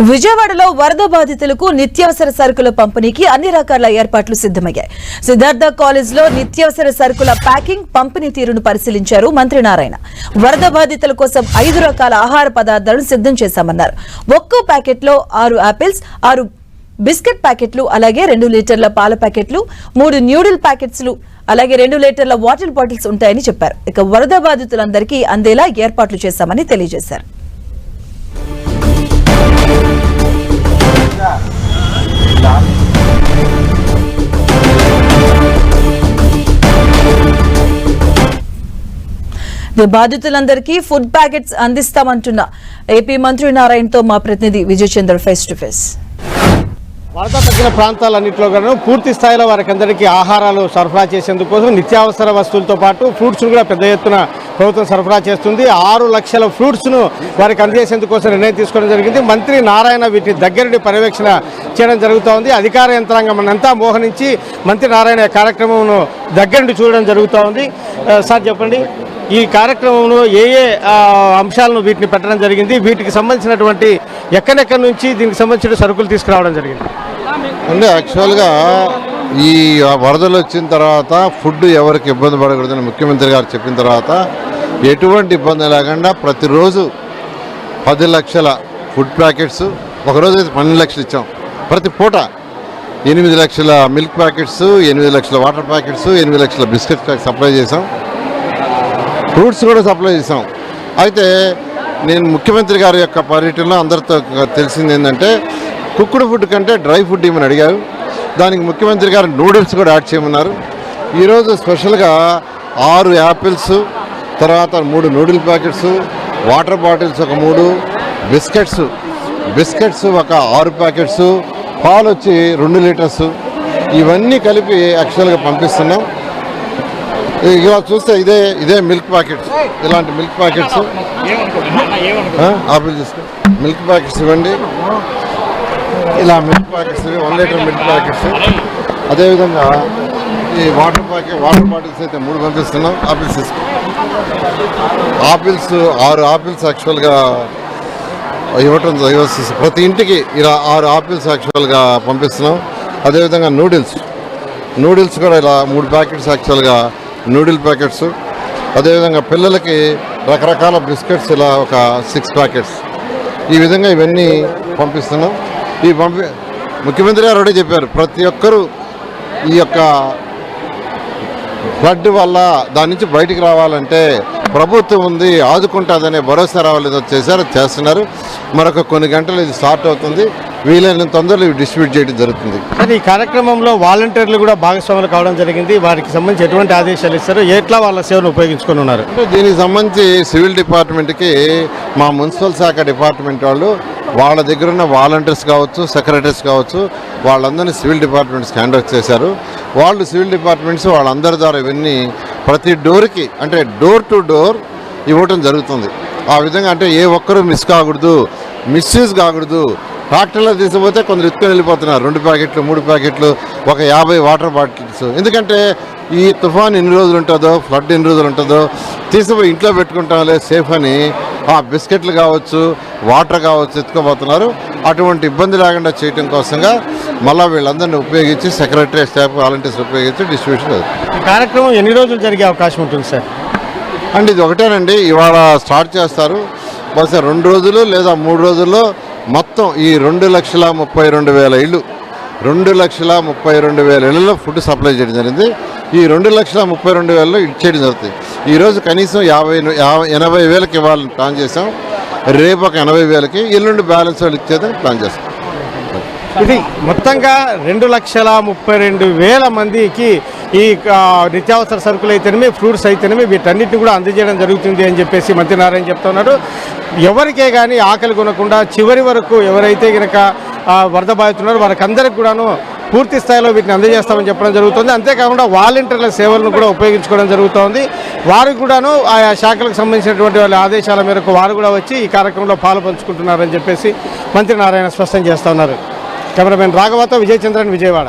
విజయవాడలో వరద బాధితులకు నిత్యావసర సరుకుల పంపిణీకి అన్ని రకాల ఏర్పాట్లు సిద్దమయ్యాయి సిద్ధార్థ కాలేజ్లో నిత్యావసర సరుకుల ప్యాకింగ్ పంపిణీ తీరును పరిశీలించారు మంత్రి నారాయణ. వరద బాధితుల కోసం ఐదు రకాల ఆహార పదార్థాలను సిద్ధం చేశామన్నారు. ఒక్కో ప్యాకెట్లో ఆరు ఆపిల్స్ ఆరు బిస్కెట్ ప్యాకెట్లు అలాగే రెండు లీటర్ల పాల ప్యాకెట్లు మూడు న్యూడిల్ ప్యాకెట్స్లు అలాగే రెండు లీటర్ల వాటర్ బాటిల్స్ ఉంటాయని చెప్పారు. ఇక వరద బాధితులందరికీ అందేలా ఏర్పాట్లు చేశామని తెలియజేశారు. ఈ బాధితులందరికీ ఫుడ్ ప్యాకెట్స్ అందిస్తామంటున్న ఏపీ మంత్రి నారాయణతో మా ప్రతినిధి Vijay Chandra face to face. వరద తగ్గిన ప్రాంతాలన్నింటిలో కూడా పూర్తి స్థాయిలో వారికి అందరికీ ఆహారాలు సరఫరా చేసేందుకు కోసం నిత్యావసర వస్తువులతో పాటు ఫ్రూట్స్ను కూడా పెద్ద ఎత్తున ప్రభుత్వం సరఫరా చేస్తుంది. ఆరు లక్షల ఫ్రూట్స్ను వారికి అందజేసేందుకోసం నిర్ణయం తీసుకోవడం జరిగింది. మంత్రి నారాయణ వీటిని దగ్గరుండి పర్యవేక్షణ చేయడం జరుగుతోంది. అధికార యంత్రాంగం అంతా మోహరించి మంత్రి నారాయణ కార్యక్రమంను దగ్గరుండి చూడడం జరుగుతోంది. ఉంది సార్ చెప్పండి. ఈ కార్యక్రమంలో ఏ ఏ అంశాలను వీటిని పెట్టడం జరిగింది? వీటికి సంబంధించినటువంటి ఎక్కడెక్కడి నుంచి దీనికి సంబంధించిన సరుకులు తీసుకురావడం జరిగింది? అంటే యాక్చువల్గా ఈ వరదలు వచ్చిన తర్వాత ఫుడ్ ఎవరికి ఇబ్బంది పడకూడదని ముఖ్యమంత్రి గారు చెప్పిన తర్వాత ఎటువంటి ఇబ్బంది లేకుండా ప్రతిరోజు పది లక్షల ఫుడ్ ప్యాకెట్స్ ఒకరోజు అయితే పన్నెండు లక్షలు ఇచ్చాం. ప్రతి పూట ఎనిమిది లక్షల మిల్క్ ప్యాకెట్స్ ఎనిమిది లక్షల వాటర్ ప్యాకెట్స్ ఎనిమిది లక్షల బిస్కెట్ ప్యాకెట్ సప్లై చేసాం ఫ్రూట్స్ కూడా సప్లై చేసాం అయితే నేను ముఖ్యమంత్రి గారి యొక్క పర్యటనలో అందరితో తెలిసింది ఏంటంటే కుక్కుడు ఫుడ్ కంటే డ్రై ఫుడ్ ఇవ్వమని అడిగారు? దానికి ముఖ్యమంత్రి గారు నూడిల్స్ కూడా యాడ్ చేయమన్నారు. ఈరోజు స్పెషల్గా ఆరు యాపిల్స్ తర్వాత మూడు నూడిల్ ప్యాకెట్స్ వాటర్ బాటిల్స్ ఒక మూడు బిస్కెట్స్ బిస్కెట్స్ ఒక ఆరు ప్యాకెట్స్ పాలు వచ్చి రెండు లీటర్స్. ఇవన్నీ కలిపి యాక్చువల్గా పంపిస్తున్నాం. ఇలా చూస్తే ఇదే ఇదే మిల్క్ ప్యాకెట్స్. ఇలాంటి మిల్క్ ప్యాకెట్స్. ఆపిల్ తీసుకో మిల్క్ ప్యాకెట్స్ ఇవ్వండి. ఇలా milk packets one litre milk packets. అదేవిధంగా ఈ వాటర్ ప్యాకెట్ వాటర్ బాటిల్స్ అయితే మూడు పంపిస్తున్నాం. ఆపిల్స్ ఆపిల్స్ ఆరు ఆపిల్స్ యాక్చువల్గా ఇవ్వటం ప్రతి ఇంటికి ఇలా ఆరు ఆపిల్స్ యాక్చువల్గా పంపిస్తున్నాం. అదేవిధంగా నూడిల్స్ నూడిల్స్ కూడా ఇలా మూడు ప్యాకెట్స్ యాక్చువల్గా నూడిల్ ప్యాకెట్స్. అదేవిధంగా పిల్లలకి రకరకాల బిస్కెట్స్ ఇలా ఒక సిక్స్ ప్యాకెట్స్. ఈ విధంగా ఇవన్నీ పంపిస్తున్నాం. ఈ పంపి ముఖ్యమంత్రి గారు ఒకటే చెప్పారు ప్రతి ఒక్కరూ ఈ యొక్క ఫ్లడ్ వల్ల దాని నుంచి బయటికి రావాలంటే ప్రభుత్వం ఉంది ఆదుకుంటుందనే భరోసా రావాలేదో చేశారు చేస్తున్నారు. మరొక కొన్ని గంటలు ఇది స్టార్ట్ అవుతుంది. వీలైనంత తొందరలో డిస్ట్రిబ్యూట్ చేయడం జరుగుతుంది. ఈ కార్యక్రమంలో వాలంటీర్లు కూడా భాగస్వాములు కావడం జరిగింది. వారికి సంబంధించి ఎటువంటి ఆదేశాలు ఇస్తారు ఎట్లా వాళ్ళ సేవను ఉపయోగించుకొని ఉన్నారు? దీనికి సంబంధించి సివిల్ డిపార్ట్మెంట్కి మా మున్సిపల్ శాఖ డిపార్ట్మెంట్ వాళ్ళు వాళ్ళ దగ్గర ఉన్న వాలంటీర్స్ కావచ్చు సెక్రటరీస్ కావచ్చు వాళ్ళందరినీ సివిల్ డిపార్ట్మెంట్స్కి హ్యాండ్ ఓవర్ చేశారు. వాళ్ళు సివిల్ డిపార్ట్మెంట్స్ వాళ్ళందరి ద్వారా ఇవన్నీ ప్రతి డోర్కి అంటే డోర్ టు డోర్ ఇవ్వటం జరుగుతుంది. ఆ విధంగా అంటే ఏ ఒక్కరూ మిస్ కాకూడదు మిస్యూజ్ కాకూడదు ట్రాక్టర్లో తీసుకుపోతే కొందరు ఎత్తుకొని వెళ్ళిపోతున్నారు. రెండు ప్యాకెట్లు మూడు ప్యాకెట్లు ఒక యాభై వాటర్ బాటిల్స్. ఎందుకంటే ఈ తుఫాన్ ఎన్ని రోజులు ఉంటుందో ఫ్లడ్ ఎన్ని రోజులు ఉంటుందో తీసుకుపోయి ఇంట్లో పెట్టుకుంటాంలే సేఫ్ అని ఆ బిస్కెట్లు కావచ్చు వాటర్ కావచ్చు ఎత్తుకోబోతున్నారు. అటువంటి ఇబ్బంది లేకుండా చేయడం కోసంగా మళ్ళీ వీళ్ళందరినీ ఉపయోగించి సెక్రటరీ స్టాఫ్ వాలంటీర్స్ ఉపయోగించి డిస్ట్రిబ్యూషన్ కార్యక్రమం ఎన్ని రోజులు జరిగే అవకాశం ఉంటుంది సార్? అండ్ ఇది ఒకటేనండి. ఇవాళ స్టార్ట్ చేస్తారు. బహుశా రెండు రోజులు లేదా మూడు రోజుల్లో మొత్తం ఈ రెండు లక్షల ముప్పై రెండు వేల ఇళ్ళు రెండు లక్షల ముప్పై రెండు వేల ఇళ్ళలో ఫుడ్ సప్లై చేయడం జరిగింది. ఈ రెండు లక్షల ముప్పై రెండు వేలలో ఇచ్చేయడం జరుగుతుంది. ఈరోజు కనీసం యాభై యాభై ఎనభై వేలకు ఇవ్వాలని ప్లాన్ చేసాం రేపు ఒక ఎనభై వేలకి ఎల్లుండి బ్యాలెన్స్ వాళ్ళు ఇచ్చేదని ప్లాన్ చేస్తాం. ఇది మొత్తంగా రెండు లక్షల ముప్పై రెండు వేల మందికి ఈ నిత్యావసర సరుకులు అయితేనేమి ఫ్రూట్స్ అయితేనేమి వీటన్నిటిని కూడా అందజేయడం జరుగుతుంది అని చెప్పేసి మంత్రి నారాయణ చెప్తున్నారు. ఎవరికే కానీ ఆకలి కొనకుండా చివరి వరకు ఎవరైతే కనుక వరద బాధితున్నారో వారికందరికి కూడాను పూర్తి స్థాయిలో వీటిని అందజేస్తామని చెప్పడం జరుగుతుంది. అంతేకాకుండా వాలంటీర్ల సేవలను కూడా ఉపయోగించుకోవడం జరుగుతోంది. వారు కూడాను ఆయా శాఖలకు సంబంధించినటువంటి వాళ్ళ ఆదేశాల మేరకు వారు కూడా వచ్చి ఈ కార్యక్రమంలో పాల్పంచుకుంటున్నారని చెప్పేసి మంత్రి నారాయణ స్పష్టం చేస్తున్నారు. కెమెరామెన్ రాఘవతో విజయచంద్రన్ విజయవాడ.